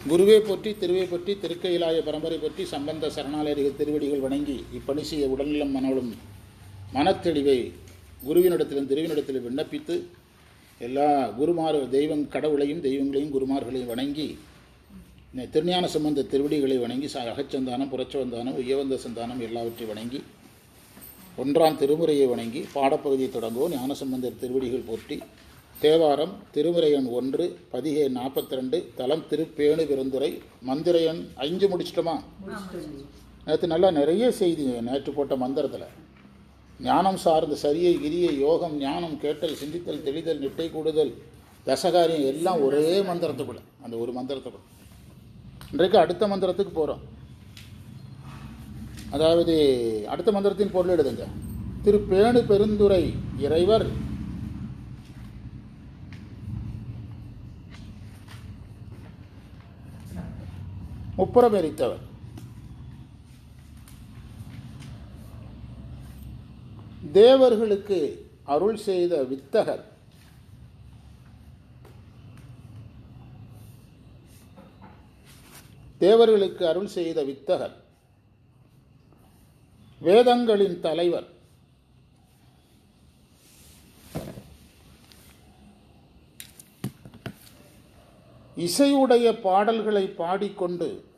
குருவே போற்றி திருவே போற்றி திருக்கையிலாய பரம்பரை பற்றி சம்பந்த சரணாலயர்கள் திருவடிகள் வணங்கி இப்பணி செய்ய உடல்நலம் மனவளும் மனத்தெளிவை குருவினிடத்திலும் திருவினிடத்திலும் விண்ணப்பித்து எல்லா குருமார் தெய்வம் கடவுளையும் தெய்வங்களையும் குருமார்களையும் வணங்கி திருஞான சம்பந்த திருவடிகளை வணங்கி ச அகச்சந்தானம் புறச்சவந்தானம் உயவந்த சந்தானம் எல்லாவற்றையும் வணங்கி ஒன்றாம் திருமுறையை வணங்கி பாடப்பகுதியை தொடங்குவோம். ஞானசம்பந்தர் திருவடிகள் போற்றி தேவாரம் திருமுறையன் ஒன்று பதிகை நாற்பத்தி ரெண்டு தலம் திருப்பேணு பெருந்துரை மந்திரையன் அஞ்சு முடிச்சிட்டோமா? நேற்று நல்லா நிறைய செய்திங்க நேற்று போட்ட மந்திரத்தில். ஞானம் சார்ந்த சரியை கிரியை யோகம் ஞானம் கேட்டல் சிந்தித்தல் தெளிதல் நிட்டை கூடுதல் தசகாரியம் எல்லாம் ஒரே மந்திரத்துக்குள்ள அந்த ஒரு மந்திரத்துக்குள்ள. இன்றைக்கு அடுத்த மந்திரத்துக்கு போகிறோம் அதாவது அடுத்த மந்திரத்தின் பொருள் எழுதுங்க திருப்பேணு பெருந்துரை இறைவர் முப்புறம் எரித்தவர் தேவர்களுக்கு அருள் செய்த வித்தகர். தேவர்களுக்கு அருள் செய்த வித்தகர். வேதங்களின் தலைவர். இசையுடைய பாடல்களை பாடிக்கொண்டு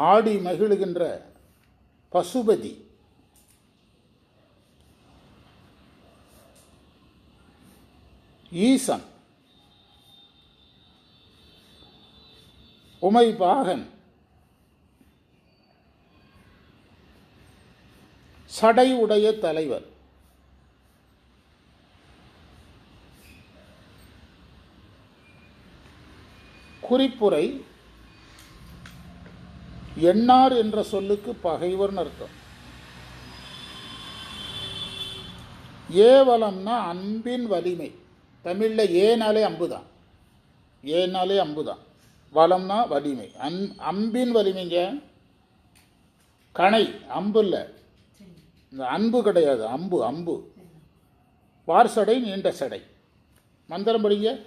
ஆடி மகிழுகின்ற பசுபதி. ஈசன். உமைபாகன். சடை உடைய தலைவர். குறிப்புரை எண்ணார் என்ற சொல்லுக்கு பகைவர்னு அர்த்தம். ஏவலம்னா அன்பின் வலிமை. தமிழில் ஏனாலே அம்பு தான் ஏனாலே அம்பு தான் வளம்னா வலிமை. அன் அம்பின் வலிமைங்க? கணை அம்பு இல்லை. இந்த அன்பு கிடையாது. அம்பு அம்பு. வார் சடை நீண்ட சடை. மந்திரம் படிங்க.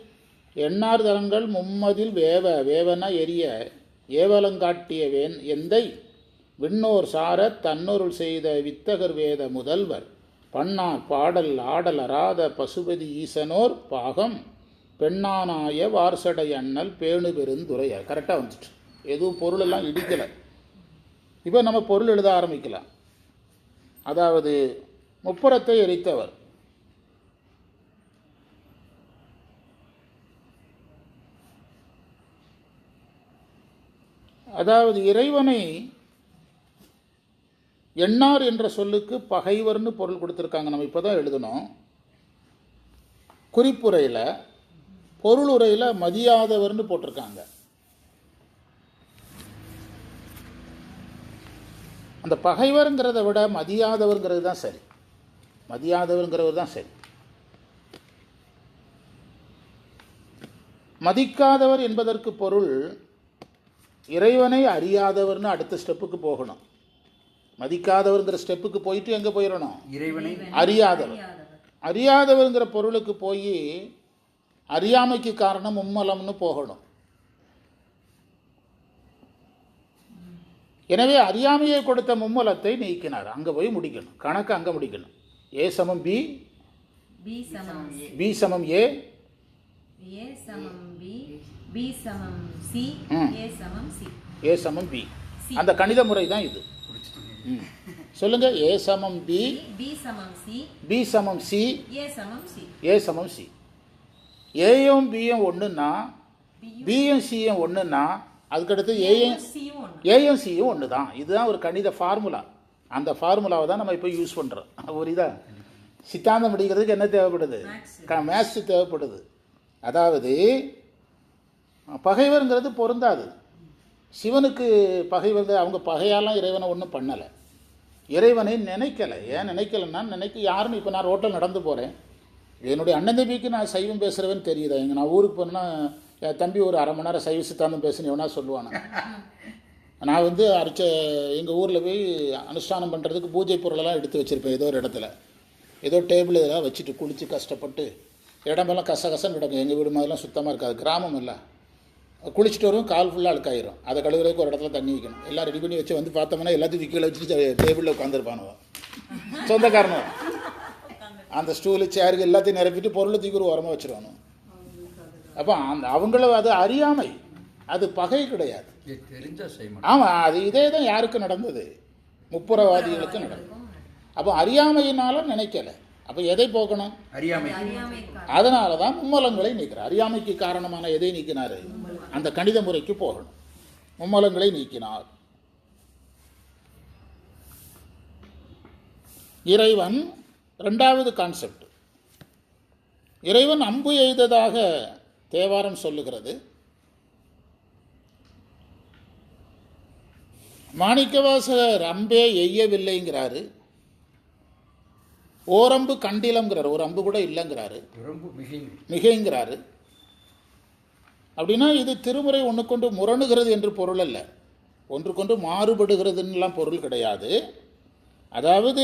எண்ணார் தரங்கள் மும்மதில் வேவ வேவனா எரிய. ஏவலங்காட்டிய வேன் எந்தை? விண்ணோர் சார தன்னொருள் செய்த வித்தகர் வேத முதல்வர். பண்ணார் பாடல் ஆடல் அராத பசுபதி ஈசனோர் பாகம். பெண்ணானாய வார்சடை அண்ணல் பேணு பெருந்துரையார் கரெக்டாக வந்துட்டு எதுவும் பொருளெல்லாம் இடிக்கலை. இப்போ நம்ம பொருள் எழுத ஆரம்பிக்கலாம். அதாவது முப்புறத்தை எரித்தவர். அதாவது இறைவனை எண்ணார் என்ற சொல்லுக்கு பகைவர்னு பொருள் கொடுத்துருக்காங்க. நம்ம இப்போ தான் எழுதணும். குறிப்புரையில் பொருளுரையில் மதியாதவர்னு போட்டிருக்காங்க. அந்த பகைவருங்கிறத விட மதியாதவர்ங்கிறது தான் சரி. மதியாதவருங்கிறவர் தான் சரி. மதிக்காதவர் என்பதற்கு பொருள் இறைவனை அறியாதவர்னு அடுத்த ஸ்டெப்புக்கு போகணும். மதிக்காதவர்ங்கிற ஸ்டெப்புக்கு போயிட்டு எங்கே போயிடணும் இறைவனை அறியாதவர். அறியாதவர்ங்கிற பொருளுக்கு போய் அறியாமைக்கு காரணம் மும்மலம்னு போகணும். எனவே அறியாமையை கொடுத்த மும்மலத்தை நீக்கினார். அங்கே போய் முடிக்கணும். கணக்கு அங்கே முடிக்கணும். ஏ சமம் பி? பி சமம். பி சமம் ஏ? ஏ சமம் பி சமம் சி. ஏ சமம் சி ஏ சமம் பி அந்த கணித முறை தான் இது. ம். சொல்லுங்க ஏ சமம் பி பி சமம் சி பி சமம் சி ஏ சமம் சி ஏ சமம் சி ஏயும் பியும் ஒன்றுன்னா பியும் சியும் ஒன்றுன்னா அதுக்கடுத்து ஏயும் ஒன்று ஏயும் சியும் ஒன்று தான் இதுதான் ஒரு கணித ஃபார்முலா அந்த ஃபார்முலாவை தான் நம்ம இப்போ யூஸ் பண்ணுறோம் புரியுதா சித்தாந்தம் படிக்கிறதுக்கு என்ன தேவைப்படுது. மேத்ஸ் தேவைப்படுது. அதாவது பகைவருங்கிறது பொருந்தாது. சிவனுக்கு பகைவர் அவங்க பகையாலாம் இறைவனை ஒன்றும் பண்ணலை. இறைவனை நினைக்கலை. ஏன் நினைக்கலைன்னா நினைக்க யாருன்னு இப்போ நான் ரோட்டில் நடந்து போகிறேன் என்னுடைய அண்ணன் தம்பிக்கு நான் சைவம் பேசுகிறவன் தெரியுதா? எங்கள் நான் ஊருக்கு போனேன்னா என் தம்பி ஒரு அரை மணி நேரம் சைவ சித்தாந்தம் பேசுன்னு எவனா சொல்லுவானா? நான் வந்து அரைச்ச எங்கள் ஊரில் போய் அனுஷ்டானம் பண்ணுறதுக்கு பூஜை பொருளெல்லாம் எடுத்து வச்சுருப்பேன் ஏதோ ஒரு இடத்துல. ஏதோ டேபிள் இதெல்லாம் வச்சுட்டு குளித்து கஷ்டப்பட்டு இடமெல்லாம் கச கசன்னு கிடக்கும் எங்கள் வீடு மாதிரிலாம் சுத்தமாக இருக்காது. கிராமம் இல்லை. குளிச்சுட்டு வரும் கால் ஃபுல்லாக அழுக்காயிரும். அதை கழுவுறதுக்கு ஒரு இடத்துல தண்ணி வைக்கணும். எல்லாம் ரெடி பண்ணி வச்சு வந்து பார்த்தோம்னா எல்லாத்தையும் கீழே வச்சுட்டு டேபிளில் உட்காந்துருப்பானுவோ சொந்தக்காரனும் அந்த ஸ்டூலு சேருக்கு எல்லாத்தையும் நிரப்பிட்டு பொருளை தூக்கி ஒரு உரமாக வச்சுருவானு அப்போ அந்த அவங்கள அது அறியாமை. அது பகை கிடையாது. ஆமாம் அது இதே தான் யாருக்கு நடந்தது? முப்புரவாதிகளுக்கு நடந்தது. அப்போ அறியாமையினால நினைக்கல. அப்போ எதை போக்கணும்? அறியாமை. அறியாமை அதனால தான் மும்மலங்களை நீக்கிறார். அறியாமைக்கு காரணமான எதை நீக்கினார்? அந்த கணித முறைக்கு போகணும். மும்மலங்களை நீக்கினார். இறைவன் ரெண்டாவது கான்செப்ட் இறைவன் அம்பு எய்ததாக தேவாரம் சொல்லுகிறது. மாணிக்கவாசகர் அம்பே எய்யவில்லைங்கிறாரு. ஓரம்பு கண்டிலங்கிறார் ஒரு அம்பு கூட இல்லைங்கிறாரு. மிகைங்கிறாரு. அப்படின்னா இது திருமுறை ஒன்றுக்கொண்டு முரணுகிறது என்று பொருள் அல்ல. ஒன்றுக்கொண்டு மாறுபடுகிறதுன்னெலாம் பொருள் கிடையாது. அதாவது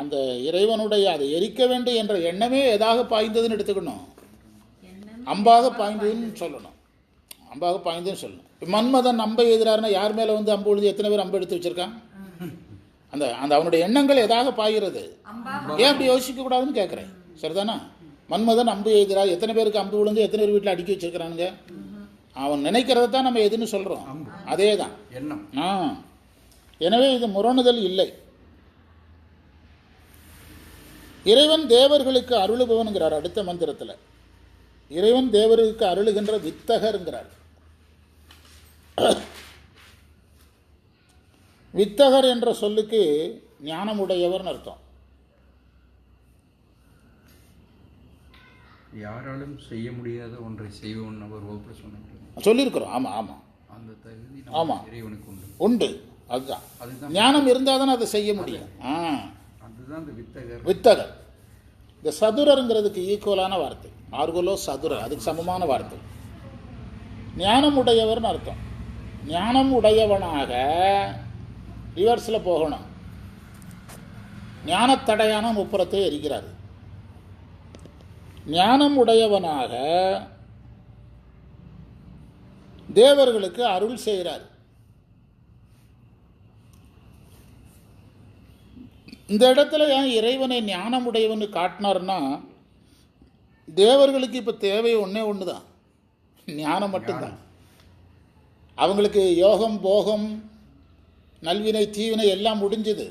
அந்த இறைவனுடைய அதை எரிக்க வேண்டும் என்ற எண்ணமே எதாக பாய்ந்ததுன்னு எடுத்துக்கணும். அம்பாக பாய்ந்ததுன்னு சொல்லணும். அம்பாக பாய்ந்ததுன்னு சொல்லணும். இப்ப மன்மதன் அம்பை எதிராருன்னா யார் மேலே வந்து அம்பு விழுந்து எத்தனை பேர் அம்பு எடுத்து வச்சிருக்கான்? அந்த அந்த அவனுடைய எண்ணங்கள் எதாக பாய்கிறது? ஏன் அப்படி யோசிக்க கூடாதுன்னு கேட்குறேன் சரிதானா? மன்மதன் அம்பு எய்கிறார் எத்தனை பேருக்கு அம்பு விழுந்து எத்தனை பேர் வீட்டில் அடுக்கி வச்சிருக்கிறானுங்க? அவன் நினைக்கிறத தான் நம்ம எதுன்னு சொல்கிறோம் அதே தான் எண்ணம். ஆ. எனவே இது முரணுதல் இல்லை. இறைவன் தேவர்களுக்கு அருளுபவனுங்கிறார் அடுத்த மந்திரத்தில். இறைவன் தேவர்களுக்கு அருளுகின்ற வித்தகருங்கிறார். வித்தகர் என்ற சொல்லுக்கு ஞானமுடையவர்னு அர்த்தம். யாராலும் செய்ய முடியாத ஒன்றை செய்வோம் அவர் வகுப்பில் சொன்னாங்க சொல்லியிருக்கிறோம். ஆமாம் ஆமாம் அந்த தகுதி ஆமா. நம்ம இறைவனுக்கு உண்டு. உண்டு. அதுதான். அதுதான் ஞானம் இருந்தால் தானே அதை செய்ய முடியும். ஆ. அதுதான் அந்த வித்தகர். வித்தகர். இந்த சதுரருங்கிறதுக்கு ஈக்குவலான வார்த்தை. ஆர்குலோ சதுரர் அதுக்கு சமமான வார்த்தை. ஞானம் உடையவர்னு அர்த்தம். ஞானம் உடையவனாக ரிவர்ஸில் போகணும். ஞானத்தடையான முப்புறத்தை எரிக்கிறார் ஞானம் உடையவனாக தேவர்களுக்கு அருள் செய்கிறார். இந்த இடத்துல ஏன் இறைவனை ஞானம் உடையவன் காட்டினார்னா தேவர்களுக்கு இப்போ தேவை ஒன்றே ஒன்று தான் ஞானம் மட்டும்தான். அவங்களுக்கு யோகம் போகம் நல்வினை தீவினை எல்லாம் முடிஞ்சுது.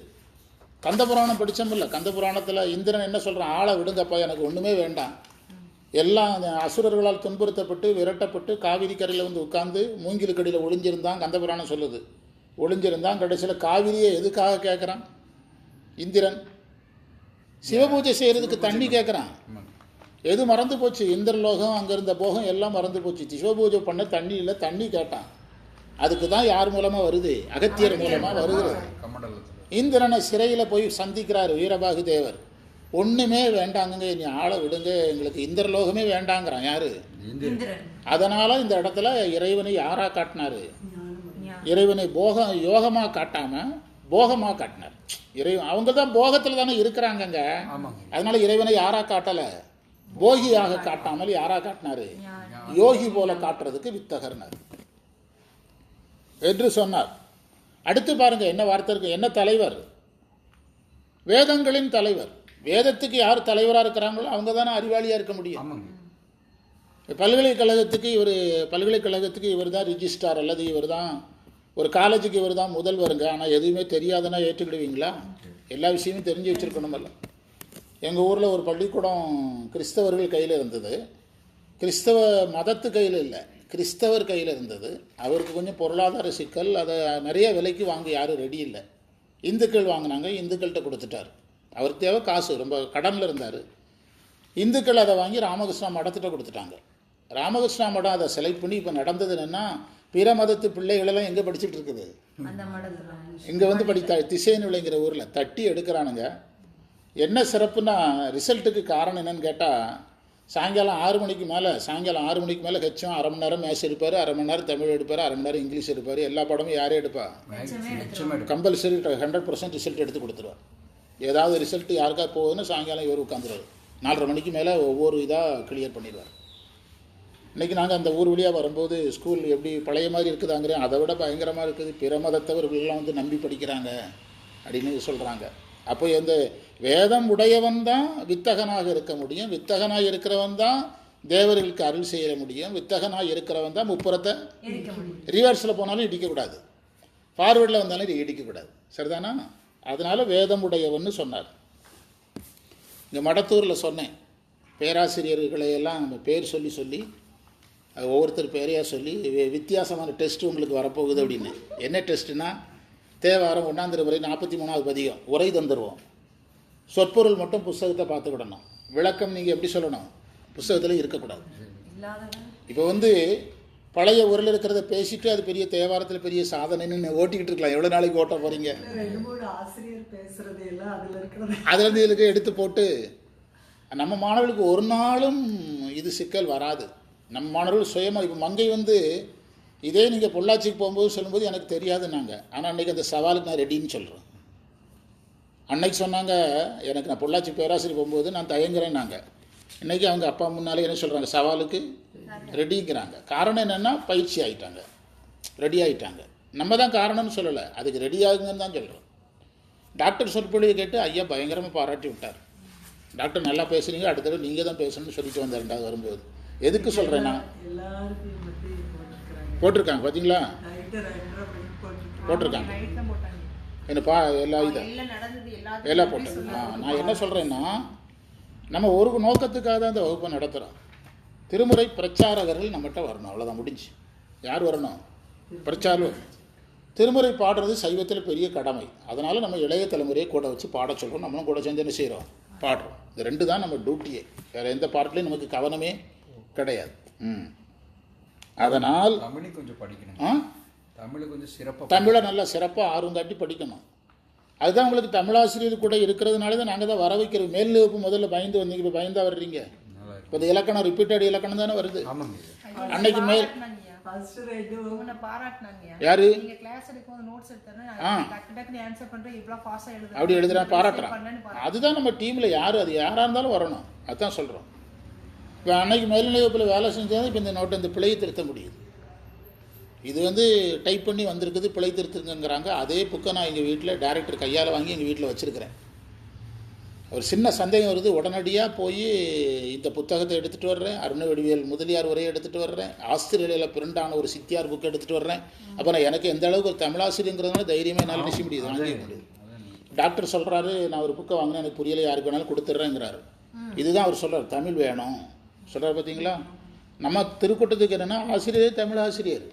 கந்தபுராணம் படித்தோம்ல கந்தபுராணத்தில் இந்திரன் என்ன சொல்கிறான் ஆளை விடுங்கப்பா எனக்கு ஒன்றுமே வேண்டாம். எல்லாம் அந்த அசுரர்களால் துன்புறுத்தப்பட்டு விரட்டப்பட்டு காவிரி கரையில் வந்து உட்கார்ந்து மூங்கிலுக்கடியில் ஒளிஞ்சிருந்தான் கந்தபுராணம் சொல்லுது. ஒளிஞ்சிருந்தான். கடைசியில் காவிரியை எதுக்காக கேட்குறான் இந்திரன். சிவபூஜை செய்கிறதுக்கு தண்ணி கேட்குறான். எது மறந்து போச்சு? இந்திரலோகம் அங்கே இருந்த போகம் எல்லாம் மறந்து போச்சு. சிவபூஜை பண்ண தண்ணி இல்லை தண்ணி கேட்டான். அதுக்கு தான் யார் மூலமாக வருது? அகத்தியர் மூலமாக வருகிறது இந்திரனை சிறையில் போய் சந்திக்கிறார் வீரபாகு தேவர். ஒன்றுமே வேண்டாங்கங்க நீ ஆளை விடுங்க எங்களுக்கு இந்திரலோகமே வேண்டாங்கிறான். யாரு? அதனால இந்த இடத்துல இறைவனை யாரா காட்டினாரு. இறைவனை போக யோகமாக காட்டாம போகமாக காட்டினார். இறைவன் அவங்க தான் போகத்தில் தானே இருக்கிறாங்கங்க. அதனால இறைவனை யாரா காட்டலை? போகியாக காட்டாமல் யாரா காட்டினாரு. யோகி போல காட்டுறதுக்கு வித்தகர்னார். என்று சொன்னார். அடுத்து பாருங்க என்ன வார்த்தை இருக்கு? என்ன தலைவர்? வேதங்களின் தலைவர். வேதத்துக்கு யார் தலைவராக இருக்கிறாங்களோ அவங்க தானே அறிவாளியாக இருக்க முடியும். பல்கலைக்கழகத்துக்கு இவர் பல்கலைக்கழகத்துக்கு இவர் தான் ரிஜிஸ்ட்ரார் அல்லது இவர் தான் ஒரு காலேஜுக்கு இவர் தான் முதல்வருங்க. ஆனால் எதுவுமே தெரியாதுன்னா ஏற்றுக்கிடுவீங்களா? எல்லா விஷயமும் தெரிஞ்சு வச்சுருக்கணுமல்ல எங்கள் ஊரில் ஒரு பள்ளிக்கூடம் கிறிஸ்தவர்கள் கையில் இருந்தது. கிறிஸ்தவ மதத்து கையில் இல்லை. கிறிஸ்தவர் கையில் இருந்தது. அவருக்கு கொஞ்சம் பொருளாதார சிக்கல் அதை நிறைய விலைக்கு வாங்க யாரும் ரெடி இல்லை. இந்துக்கள் வாங்கினாங்க இந்துக்கள்கிட்ட கொடுத்துட்டார். அவருக்கு தேவை காசு ரொம்ப கடனில் இருந்தார். இந்துக்கள் அதை வாங்கி ராமகிருஷ்ணா மடத்திட்ட கொடுத்துட்டாங்க. ராமகிருஷ்ணா மடம் அதை செலக்ட் பண்ணி இப்போ நடந்தது என்னன்னா பிற மதத்து பிள்ளைகளெல்லாம் எங்கே படிச்சுட்டு இருக்குது? இங்கே வந்து படித்தா திசையனுலைங்கிற ஊரில் தட்டி எடுக்கிறானுங்க. என்ன சிறப்புன்னா ரிசல்ட்டுக்கு காரணம் என்னன்னு கேட்டால் சாயங்காலம் ஆறு மணிக்கு மேலே சாயங்காலம் ஆறு மணிக்கு மேலே ஹெச்சும் அரை மணி நேரம் மேத்ஸ் எடுப்பார் அரை மணி நேரம் தமிழ் எடுப்பார் அரை மணி நேரம் இங்கிலீஷ் எடுப்பார் எல்லா படமும் யாரே எடுப்பா? கம்பல்சரி ஹண்ட்ரட் பர்சன்ட் ரிசல்ட் எடுத்து கொடுத்துருவார். ஏதாவது ரிசல்ட் யாருக்கா போகுதுன்னு சாயங்காலம் இவர் உட்காந்துருவார் நாலரை மணிக்கு மேலே ஒவ்வொரு இதாக கிளியர் பண்ணிடுவார். இன்றைக்கி நாங்கள் அந்த ஊர் வழியாக வரும்போது ஸ்கூல் எப்படி பழைய மாதிரி இருக்குதாங்கிறேன் அதை விட பயங்கரமாக இருக்குது. பிற மதத்தவர்கள்லாம் வந்து நம்பி படிக்கிறாங்க அப்படின்னு சொல்கிறாங்க அப்போ இந்த வேதம் உடையவன் தான் வித்தகனாக இருக்க முடியும். வித்தகனாக இருக்கிறவன் தான் தேவர்களுக்கு அருள் செய்ய முடியும். வித்தகனாக இருக்கிறவன் தான் முப்புறத்தை ரிவர்ஸில் போனாலும் இடிக்கக்கூடாது. ஃபார்வேர்டில் வந்தாலும் இடிக்கக்கூடாது. சரிதானா? அதனால் வேதம் உடையவன்னு சொன்னார். இங்கே மடத்தூரில் சொன்னேன். பேராசிரியர்களை எல்லாம் நம்ம பேர் சொல்லி சொல்லி அது ஒவ்வொருத்தர் பேரையாக சொல்லி வித்தியாசமான டெஸ்ட் உங்களுக்கு வரப்போகுது அப்படின்னு. என்ன டெஸ்ட்டுனா தேவாரம் ஒன்றாந்திர வரை நாற்பத்தி மூணாவது பதிகம் உரை தந்துடுவோம் சொற்பொருள் மட்டும் புஸ்தகத்தை பார்த்துக்கிடணும். விளக்கம் நீங்கள் எப்படி சொல்லணும்? புஸ்தகத்தில் இருக்கக்கூடாது. இப்போ வந்து பழைய உரல் இருக்கிறத பேசிட்டு அது பெரிய தேவாரத்தில் பெரிய சாதனைன்னு ஓட்டிக்கிட்டு இருக்கலாம். எவ்வளோ நாளைக்கு ஓட்ட போகிறீங்க அதுலேருந்து இதுக்கு எடுத்து போட்டு நம்ம மாணவர்களுக்கு ஒரு நாளும் இது சிக்கல் வராது. நம்ம மாணவர்கள் சுயமாக இப்போ மங்கை வந்து இதே நீங்கள் பொள்ளாச்சிக்கு போகும்போது சொல்லும்போது எனக்கு தெரியாதுன்னாங்க. ஆனால் அன்றைக்கி அந்த சவாலுக்கு நான் ரெடின்னு சொல்கிறேன் அன்னைக்கு சொன்னாங்க எனக்கு நான் பொள்ளாச்சி பேராசிரியர் போகும்போது நான் தயங்குறேன்னாங்க. இன்னைக்கு அவங்க அப்பா முன்னாலே என்ன சொல்கிறாங்க சவாலுக்கு ரெடிங்கிறாங்க. காரணம் என்னென்னா பயிற்சி ஆயிட்டாங்க. ரெடி ஆயிட்டாங்க. நம்ம தான் காரணம்னு சொல்லலை. அதுக்கு ரெடி ஆகுங்கன்னு தான் சொல்கிறோம் டாக்டர் சொற்பொழிவை கேட்டு ஐயா பயங்கரமாக பாராட்டி விட்டார். டாக்டர் நல்லா பேசுறீங்க. அடுத்த தடவை நீங்கள் தான் பேசணும்னு சொல்லிட்டு வந்தார் ரெண்டாவது வரும்போது. எதுக்கு சொல்கிறேன்னா போட்டிருக்காங்க. பார்த்தீங்களா போட்டிருக்காங்க. என்ன பா எல்லா இதை எல்லாம் போட்டேன் நான் என்ன சொல்கிறேன்னா நம்ம ஒரு நோக்கத்துக்காக தான் இந்த வகுப்பை நடத்துகிறோம் திருமுறை பிரச்சாரகர்கள் நம்மகிட்ட வரணும். அவ்வளோதான் முடிஞ்சு. யார் வரணும்? பிரச்சாரம் திருமுறை பாடுறது சைவத்தில் பெரிய கடமை. அதனால் நம்ம இளைய தலைமுறையை கூட வச்சு பாட சொல்கிறோம் நம்மளும் கூட சேர்ந்து என்ன செய்கிறோம் பாடுறோம். இந்த ரெண்டு தான் நம்ம டியூட்டியே வேறு எந்த பாட்டிலையும் நமக்கு கவனமே கிடையாது. ம். அதனால் தமிழை கொஞ்சம் படிக்கணும். ஆ? தமிழை கொஞ்சம் சிறப்பாக தமிழை நல்லா சிறப்பாக ஆர்வம் காட்டி படிக்கணும். அதுதான் உங்களுக்கு தமிழாசிரியர் கூட இருக்கிறதுனால தான் நாங்கள் தான் வர வைக்கிறோம். மேல் வகுப்பு முதல்ல பயந்து வந்தீங்க இப்போ பயந்தா வர்றீங்க. இப்போ இந்த இலக்கணம் ரிப்பீட்டட் இலக்கணம் தானே வருது. அன்னைக்கு மேல். யாரு. அப்படி எழுதுறான் இப்படி பாராட்டுறான். அதுதான் நம்ம டீமில் யார் அது யாராக இருந்தாலும் வரணும். அதான் சொல்கிறோம் இப்போ அன்னைக்கு மேல்நிலை வகுப்பில் வேலை செஞ்சால் இப்போ இந்த நோட்டை இந்த பிழையை திருத்த முடியுது. இது வந்து டைப் பண்ணி வந்திருக்குது பிழை திருத்துங்கிறாங்க அதே புக்கை நான் எங்கள் வீட்டில் டேரக்டர் கையால் வாங்கி எங்கள் வீட்டில் வச்சுருக்கிறேன். ஒரு சின்ன சந்தேகம் வருது. உடனடியாக போய் இந்த புத்தகத்தை எடுத்துகிட்டு வர்றேன். அருண வடிவேல் முதலியார் உரையை எடுத்துகிட்டு வர்றேன். ஆஸ்திரேலியாவில் பிரிண்டான ஒரு சித்தியார் புக் எடுத்துகிட்டு வர்றேன். அப்புறம் எனக்கு எந்த அளவுக்கு ஒரு தமிழாசிரியங்கிறதுனால தைரியமே என்னால் நிச்சய முடியுது. வாங்கிக்க முடியுது. டாக்டர் சொல்கிறாரு நான் ஒரு புக்கை வாங்கினேன் எனக்கு புரியல. யாருக்கு வேணாலும் கொடுத்துட்றேங்கிறாரு. இதுதான் அவர் சொல்கிறார் தமிழ் வேணும். சொல்கிறார் பார்த்தீங்களா நம்ம திருக்கூட்டத்துக்கு என்னென்னா ஆசிரியர் தமிழ் ஆசிரியர்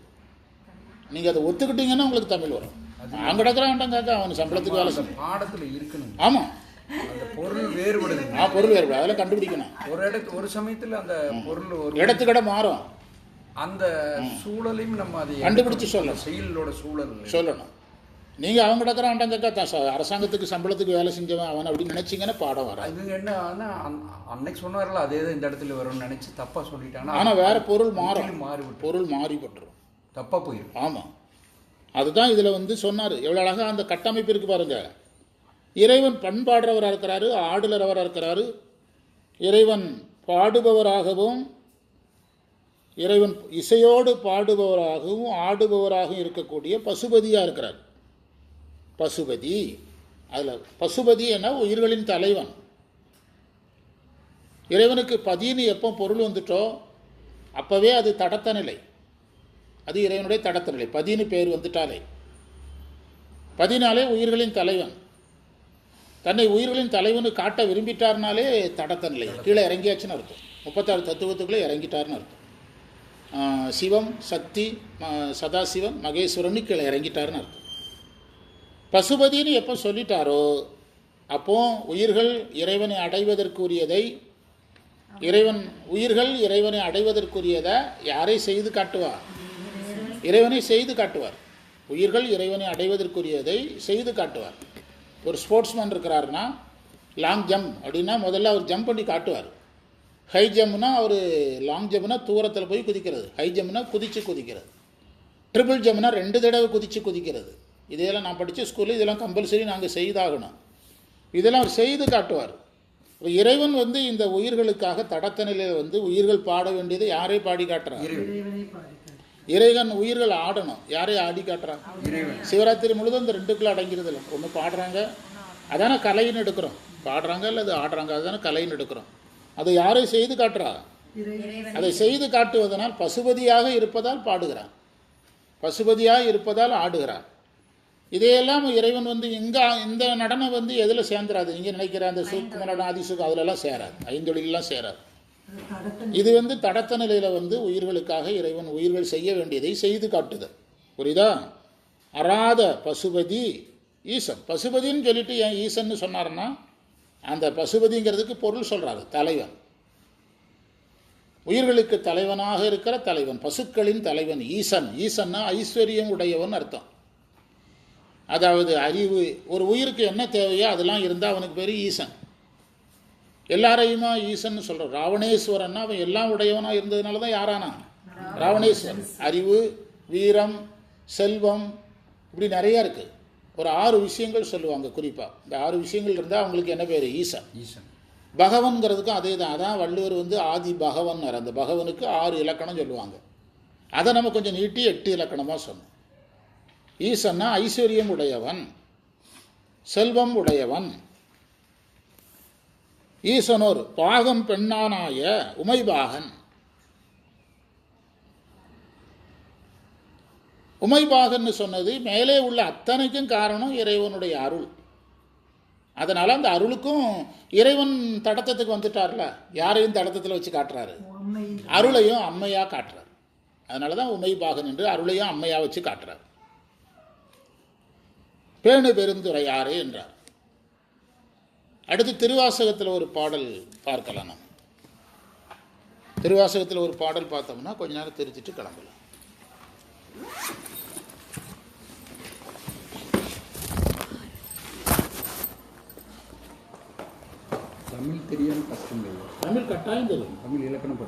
நீங்கள் அதை ஒத்துக்கிட்டீங்கன்னா உங்களுக்கு தமிழ் வரும். நான் கிடக்கிறான்டாங்க காக்கா அவன் சம்பளத்துக்கு வேலை செய்யணும் பாடத்துல இருக்கணும். ஆமாம் அந்த பொருள் வேறுபடுது. ஆ பொருள் வேறு அதெல்லாம் கண்டுபிடிக்கணும். ஒரு இடத்து ஒரு சமயத்துல அந்த பொருள் ஒரு இடத்துக்கிட மாறும். அந்த சூழலையும் நம்ம அதை கண்டுபிடிச்சு சொல்லணும். செயலோட சூழல். சொல்லணும். நீங்கள் அவங்க கிடக்கிறான்டாங்க தான் ச- அரசாங்கத்துக்கு சம்பளத்துக்கு வேலை செஞ்சவன் அவன் அப்படின்னு நினச்சிங்கன்னா பாடம் வராது. அது என்ன ஆனா அன்- அன்னைக்கு சொன்னார்ல அதே தான் இந்த இடத்துல வரும்னு நினைச்சு தப்பா சொல்லிட்டாங்கன்னா ஆனால் வேற பொருள் மாறும். மாறிவிட்டு பொருள் மாறிப்பட்டுரும். தப்பாக போயிடும் ஆமாம் அதுதான் இதில் வந்து சொன்னார். எவ்வளோ அழகாக அந்த கட்டமைப்பு இருக்குது பாருங்கள் இறைவன் பண்பாடுறவராக இருக்கிறாரு ஆடுலரவராக இருக்கிறாரு. இறைவன் பாடுபவராகவும் இறைவன் இசையோடு பாடுபவராகவும் ஆடுபவராகவும் இருக்கக்கூடிய பசுபதியாக இருக்கிறார். பசுபதி. அதில் பசுபதி என்ன? உயிர்களின் தலைவன். இறைவனுக்கு பதின்னு எப்போ பொருள் வந்துட்டோ அப்போவே அது தடத்த நிலை. அது இறைவனுடைய தடத்த நிலை பதின்னு பேர் வந்துட்டாலே. பதினாலே உயிர்களின் தலைவன். தன்னை உயிர்களின் தலைவனு காட்ட விரும்பிட்டார்னாலே தடத்த நிலை. கீழே இறங்கியாச்சுன்னு அர்த்தம். முப்பத்தாறு தத்துவத்துக்குள்ளே இறங்கிட்டார்னு அர்த்தம். ஆஹ் சிவம் சக்தி ம- சதாசிவன் மகேஸ்வரன் கீழே இறங்கிட்டார்னு அர்த்தம். பசுபதின்னு எப்போ சொல்லிட்டாரோ அப்போ உயிர்கள் இறைவனை அடைவதற்குரியதை இறைவன் உயிர்கள் இறைவனை அடைவதற்குரியதை யாரை செய்து காட்டுவா? இறைவனை செய்து காட்டுவார். உயிர்கள் இறைவனை அடைவதற்குரியதை செய்து காட்டுவார். ஒரு ஸ்போர்ட்ஸ்மேன் இருக்கிறாருன்னா லாங் ஜம்ப் அப்படின்னா முதல்ல அவர் ஜம்ப் பண்ணி காட்டுவார். ஹை ஜம்ப்னா அவர் லாங் ஜம்ப்னா தூரத்தில் போய் குதிக்கிறது. ஹை ஜம்ப்னா குதித்து குதிக்கிறது. ட்ரிபிள் ஜம்ப்னா ரெண்டு தடவை குதித்து குதிக்கிறது. இதையெல்லாம் நான் படித்த ஸ்கூலில் இதெல்லாம் கம்பல்சரி நாங்கள் செய்தாகணும். இதெல்லாம் அவர் செய்து காட்டுவார். இறைவன் வந்து இந்த உயிர்களுக்காக தடத்த நிலையில் வந்து உயிர்கள் பாட வேண்டியதை யாரே பாடி காட்டுறாங்க? இறைவனை உயிர்கள் ஆடணும். யாரே ஆடி இறைவன். சிவராத்திரி முழுதும் இந்த ரெண்டுக்குள்ள அடங்கிறது இல்லை ஒன்று பாடுறாங்க. அதானே கலைன்னு எடுக்கிறோம். பாடுறாங்க அல்லது ஆடுறாங்க? அதுதானே கலைன்னு எடுக்கிறோம். அதை யாரை செய்து காட்டுறா? அதை செய்து காட்டுவதனால் பசுபதியாக இருப்பதால் பாடுகிறான். பசுபதியாக இருப்பதால் ஆடுகிறான். இதையெல்லாம் இறைவன் வந்து இங்க இந்த நடனம் வந்து எதில் சேர்ந்துராது இங்கே நினைக்கிற அந்த சூக்கும நடனம் அதிசுக்கு அதிலெல்லாம் சேராது. ஐந்தொழிலெல்லாம் சேராது. அது இது வந்து தடத்த நிலையில் வந்து உயிர்களுக்காக இறைவன் உயிர்கள் செய்ய வேண்டியதை செய்து காட்டுதல். புரியுதா? அராத பசுபதி ஈசன். பசுபதின்னு சொல்லிட்டு ஏன் ஈசன்னு சொன்னார்னா அந்த பசுபதிங்கிறதுக்கு பொருள் சொல்றாரு தலைவன். உயிர்களுக்கு தலைவனாக இருக்கிற தலைவன் பசுக்களின் தலைவன் ஈசன். ஈசன்னா ஐஸ்வர்யம் உடையவன் அர்த்தம். அதாவது அறிவு ஒரு உயிருக்கு என்ன தேவையோ அதெல்லாம் இருந்தால் அவனுக்கு பேர் ஈசன். எல்லாரையுமா ஈசன் சொல்கிறான் ராவணேஸ்வரன்னா அவன் எல்லாம் உடையவனாக இருந்ததுனால தான் யாரானா? ராவணேஸ்வரன். அறிவு வீரம் செல்வம் இப்படி நிறைய இருக்குது ஒரு ஆறு விஷயங்கள் சொல்லுவாங்க குறிப்பாக இந்த ஆறு விஷயங்கள் இருந்தால் அவங்களுக்கு என்ன பேர்? ஈசன். ஈசன். பகவன்கிறதுக்கும் அதே தான் அதான் வள்ளுவர் வந்து ஆதி பகவன் அந்த பகவனுக்கு ஆறு இலக்கணம் சொல்லுவாங்க. அதை நம்ம கொஞ்சம் நீட்டி எட்டு இலக்கணமாக சொன்னோம் ஈசன்னா ஐஸ்வர்யம் உடையவன் செல்வம் உடையவன் ஈசனோர் பாகம் பெண்ணானாய உமைபாகன். உமைபாகன்னு சொன்னது மேலே உள்ள அத்தனைக்கும் காரணம் இறைவனுடைய அருள். அதனால் அந்த அருளுக்கும் இறைவன் தடத்தத்துக்கு வந்துட்டார்ல யாரையும் தடத்தத்தில் வச்சு காட்டுறாரு? அருளையும் அம்மையாக காட்டுறார். அதனால தான் உமைபாகன் என்று அருளையும் அம்மையாக வச்சு காட்டுறார். பேணு பெருந்துரையாரே என்றார். அடுத்து திருவாசகத்தில் ஒரு பாடல் பார்க்கலாம் நம்ம திருவாசகத்தில் ஒரு பாடல் பார்த்தோம்னா கொஞ்ச நேரம் தெரிஞ்சுட்டு கிளம்பலாம். தமிழ் தெரியாம கஷ்டம் தமிழ் கட்டாயம் தெரியும். தமிழ் இலக்கணம்